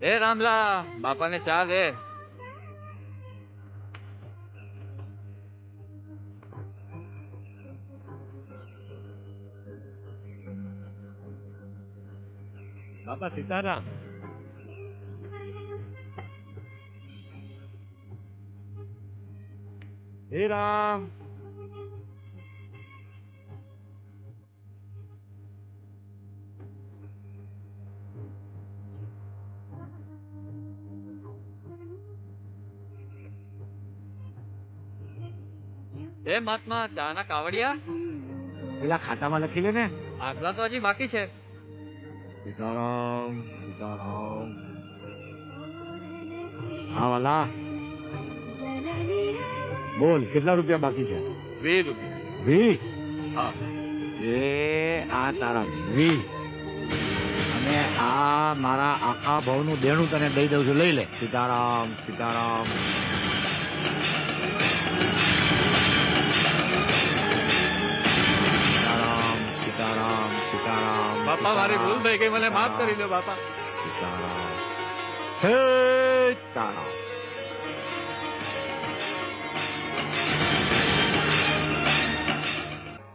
એ રામલા બાપાને ચા દે બાપા સીતારામ હે રામ એ મહાત્મા દાના કાવડિયા? પેલા ખાતામાં લખી લે ને. આટલા તો હજી બાકી છે. સીતારામ સીતારામ. હા વાલા. બોલ કેટલા રૂપિયા બાકી છે? વીસ રૂપિયા. વીસ? હા. એ આ તારા વીસ. અને આ મારા આખા ભાવનું દેણું તને દઈ દઉં છું. લઈ લે. સીતારામ સીતારામ. સીતારામ બાપા મારી ભૂલ થઈ ગઈ મને માફ કરી દો બાપા. સીતારામ. હે સીતારામ.